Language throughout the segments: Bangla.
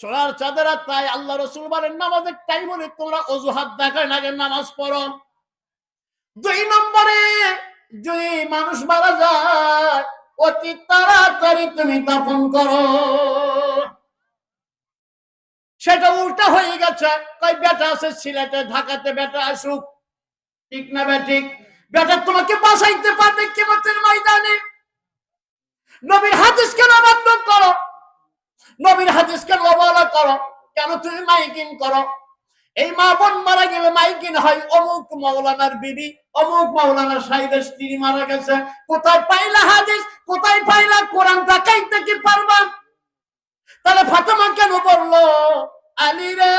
সোনার চাঁদেরা তাই আল্লাহ রসুল বলেন, নামাজের টাইম হলে তোমরা অজুহাত দেখায় না আগে নামাজ পড়ো। দুই নম্বরে যদি মানুষ মারা যায়, অতি তাড়াতাড়ি তুমি দাফন করো। সেটা উল্টা হয়ে গেছে। কই বেটা আছে সিলেটে, ঢাকাতে বেটা আসুক। ঠিক না বেঠিক বেটা, তোমাকে বাঁচাইতে পারবে কেমতের ময়দানে। নবীর হাদিস কেন অবাধ্য করো? নবীর হাদিস কেন অবহেলা করো। কেন তুমি মাইকিং করো? এই মা বোন মারা গেলে মাইকিন হয়। অমুক মৌলানার বিবি, অমুক মৌলানার সাহিদের স্ত্রী মারা গেছে। কোথায় পাইলা হাদিস? কোথায় পাইলা কোরআন? দেখাইতে কি পারবা? তাহলে ফাতেমা কেন বলল, আলী রে,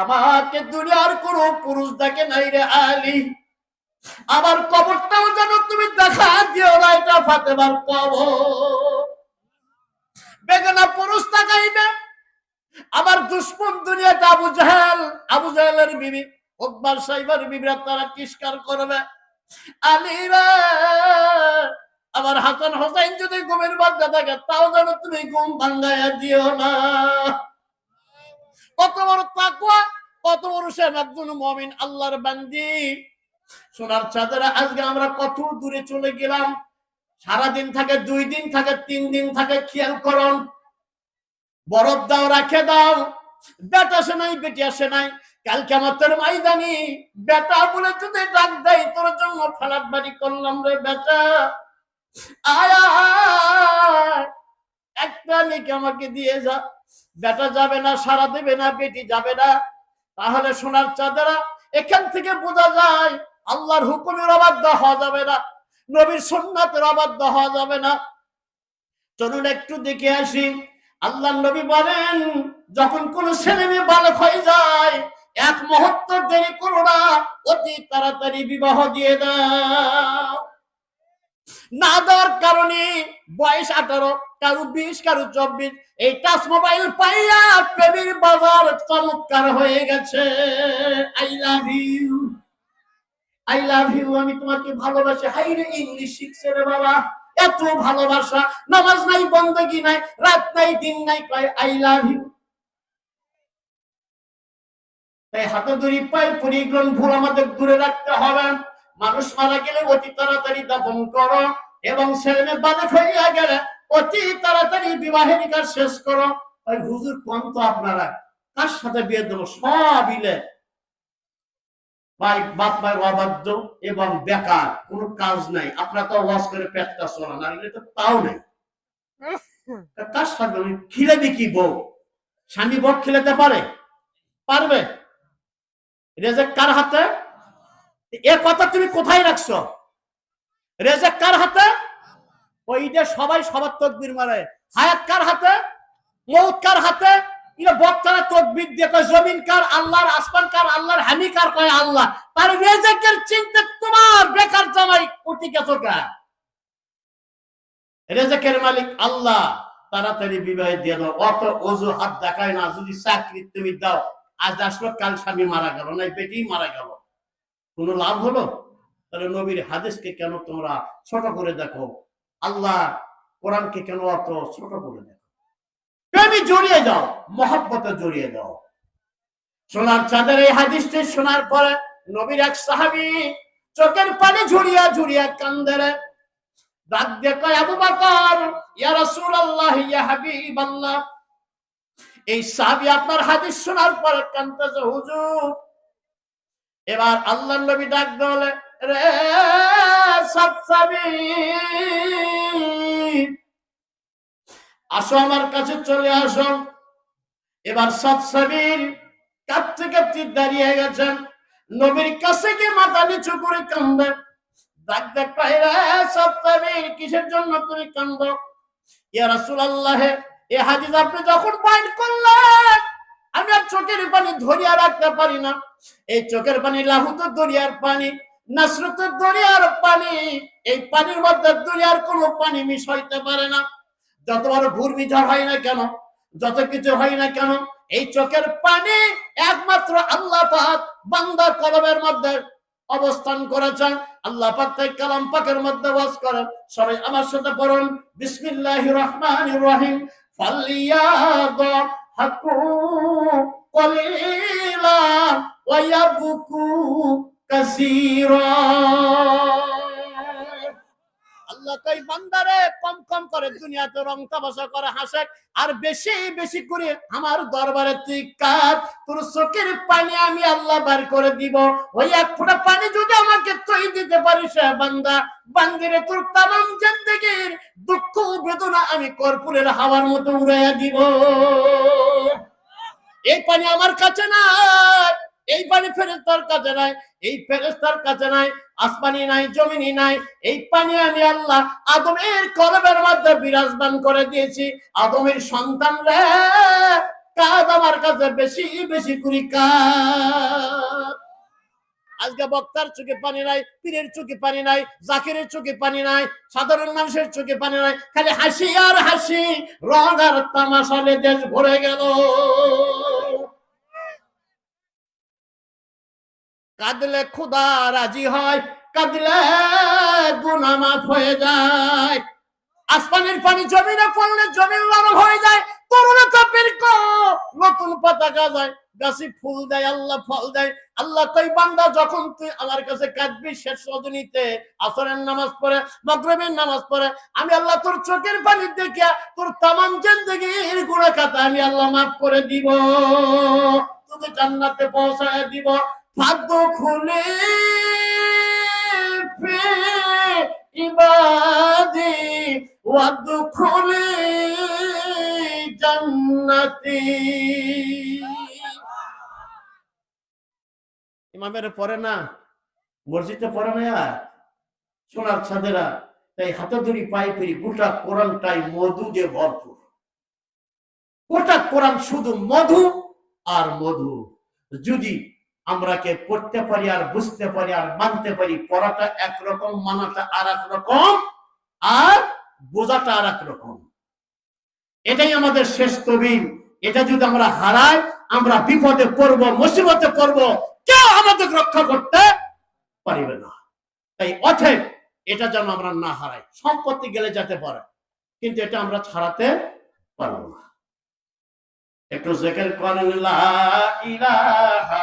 আমাকে দুনিয়ার কোন পুরুষ দেখে নাই রে আলী। আমার কবরটাও যেন তুমি দেখা দিও না, এটা ফাতেমার কবর। বেগনা পুরুষ তাকাইবে আমার দুশ্মন দুনিয়াতে আবু জাহেল, আবু জাহেলের বিবি ওকবার সাইবার বিবিরা তারা তিস্কার করবে আলী রে, আমার হাসান হোসেন যদি ঘুমের মধ্যে থাকে, তাও যেন তুমি ঘুম ভাঙ্গাইয়া দিও না। কত বড় তাকুয়া কত বড় সে একজন মমিন আল্লাহর বান্দি। সোনার চাঁদেরা আজকে আমরা কত দূরে চলে গেলাম? সারাদিন থাকে, দুই দিন থাকে, তিন দিন থাকে, খেয়াল করুন। বরফ দাও, রাখে দাও। বেটা আসে নাই বেটি আসে নাই। কালকে আমাদের ময়দানি বেটা বলে যদি ডাক দেয়, তোর জন্য ফেলাট বাড়ি করলাম রে বেটা। আয়া একটা মেয়েকে আমাকে দিয়ে যা। বেটা যাবে না, সারা দেবে না, বেটি যাবে না। তাহলে সোনার চাঁদেরা এখান থেকে বোঝা যায় আল্লাহর হুকুমের অবাধ্য হওয়া যাবে না, নবীর সুন্নাতের অবাধ্য হওয়া যাবে না। চলুন একটু দেখে আসি। আল্লাহ নবী বলেন, যখন কোন ছেলে মেয়ে বালক হয়ে যায়, এক মুহূর্ত দেরি করো না, অতি তাড়াতাড়ি বিবাহ দিয়ে দাও। না দেওয়ার কারণে বয়স আঠারো, কারও বিশ, কারও চব্বিশ, এই টাচ মোবাইল পাইয়া প্রেমের বাজার চমৎকার হয়ে গেছে। I love you I love you আমি তোমাকে ভালোবাসি। হাই রে ইংলিশ শিখছে রে বাবা। এত ভালোবাসা। নামাজ নাই, বন্দগি নাই, রাত নাই, দিন নাই, কয় আই লাভ ইউ তাই হাতে ধরি পাই পরিগ্রহণ ভুল আমাদের দূরে রাখতে হবে। মানুষ মারা গেলে অতি তাড়াতাড়ি দাপন করো এবং ছেলে বালক হইয়া গেলে অতি তাড়াতাড়ি বিবাহের কাজ শেষ করো। হুজুর কম তো আপনারা। কার সাথে বিয়ে দেবো? সব ইলে। অবাধ্য এবং বেকার। কাজ নাই। আপনারা তো করে পেটটা তো তাও কার সাথে ওই বউ। স্বামী বট পারে? পারবে? রেজেক কার হাতে? এ কথা তুমি কোথায় রাখছো? রেজেক কার হাতে? ওইটা সবাই সবার তকবির মারে। হায়াত কার হাতে? মৌত কার হাতে? বক্তারা দিয়ে কয়, জমিন কার, আল্লাহর আসমান কার, আল্লাহর হামি কার? কয়, আল্লাহ। তার রেজেকের চিন্তা তোমার বেকার জামাই কা রেজেকের মালিক আল্লাহ। তাড়াতাড়ি বিবাহ দিয়ে দাও। অত হাত দেখায় না, যদি চাকরি তুমি দাও। আজ আসলো, কাল স্বামী মারা গেল না পেটেই মারা গেল। কোনো লাভ হলো? তাহলে নবীর হাদিসকে কেন তোমরা ছোট করে দেখো? আল্লাহ কোরআনকে কেন অত ছোট করে দেখো? প্রেমে জড়িয়ে যাও, মহাব্বতে জড়িয়ে যাও। সোনার চাঁদের এই হাদিসটি শোনার পরে নবীর এক সাহাবি চোখের পানি ঝুড়িয়া ঝুড়িয়া কান্দেরে। ডাক দিয়ে কয়, আবু বকর, ইয়া রাসূলুল্লাহ, ইয়া হাবিবাল্লাহ। এই সাহাবি আপনার হাদিস শোনার পরে কান্দেছে হুজুর, এবার আল্লাহ নবী ডাক দলে রে সাবসাবি আসো আমার কাছে চলে আসো। এবার সাবসাবির কাঁদতে কাঁদতে দাঁড়িয়ে গেছেন। নবীর কাছে গিয়ে মাথা নিচু করে কান্দে ডাক রে কিসের জন্য এ যখন আমি আর চোখের পানি ধরিয়া রাখতে পারি না। এই চোখের পানি লাহুত দরিয়ার পানি, নাসরত দরিয়ার পানি, এই পানির মধ্যে দরিয়ার কোনো পানি মিশ হইতে পারে না। যত বড় ঘূর্ণিঝড় হয় না কেন, যত কিছু হয় না কেন, এই চোখের পানি একমাত্র আল্লাহ বান্দার কলমের মধ্যে অবস্থান করেছেন। আল্লাহ তাই কালাম পাকের মধ্যে বাস করেন। সবাই আমার সাথে পড়ুন। বিসমিল্লাহির রহমানির রহিম। ফালিয়াদা কলিলা ওয়া ইয়াবকু কাসীরা। কম কম করে দুনিয়াতে রং তামাশা করে, হাসে। আর বেশি বেশি করে আমার দরবারে তোর চোখের পানি আমি আল্লাহ বার করে দিব। ওই এক পানি যদি আমাকে তুই দিতে পারিস বান্দা, বান্দিরে তোর তামাম জিন্দেগির দুঃখ বেদনা আমি কর্পূরের হাওয়ার মতো উড়াইয়া দিব। এই পানি আমার কাছে নাই। এই পানি ফেরেস্তার কাছে নাই, এই ফেরেস্তার কাছে নাই, আসমানি নাই, জমিনি নাই, এই পানি আমি আল্লাহ আদমের কলবের মধ্যে বিরাজমান করে দিয়েছি। আদমের সন্তান রে কাজ আমার কাছে বেশি বেশি করি কাজ। আজকে বক্তার চোখে পানি নাই, পীরের চোখে পানি নাই, জাকিরের চোখে পানি নাই, সাধারণ মানুষের চোখে পানি নাই, খালি হাসি আর হাসি, রং আর তামাশালে দেশ ভরে গেল। কাঁদলে খুদা রাজি হয়, কাঁদলে গুনা মাফ হয়ে যায়। আসমানের পানি জমিনে পড়লে জমিন নরম হয়ে যায় তরুণ চাপের নতুন পতাকা যায়। গাছে ফুল দেয়, আল্লাহ ফল দেয়। আল্লাহ কই বান্দা, যখন তুই আমার কাছে কাঁদবি, শেষ রজনীতে আসরের নামাজ পড়ে, মগরবের নামাজ পড়ে, আমি আল্লাহ তোর চোখের পানি দেখিয়া, তোর তামাম জিন্দগির গুণা খাতা আমি আল্লাহ মাফ করে দিব। তোকে জান্নাতে পৌঁছায় দিব। ভাগ্য খুলে ইবাদি ওয়াদখুলি জান্নাতি। ইমামের পড়ে না, মসজিদে পড়ে না আর সোনার ছাদেরা, তাই হাতে ধরি পাই ফিরি গোটা কোরআনটাই মধু যে ভরপুর। গোটা কোরআন শুধু মধু আর মধু। যদি আমরা কে পড়তে পারি আর বুঝতে পারি আর মানতে পারি, পড়াটা একরকম, মানাটা আর এক রকম আর বোঝাটা আর এক রকম। এটাই আমাদের শেষ তবিল এটা যদি আমরা হারাই, আমরা বিপদে পড়ব, মুসিবতে পড়ব, কেউ আমাদের রক্ষা করতে পারিবে না। তাই অথব এটা যেন আমরা না হারাই। সম্পত্তি গেলে যেতে পারে, কিন্তু এটা আমরা ছাড়াতে পারব না। একটু জেকের করেন ইলাহা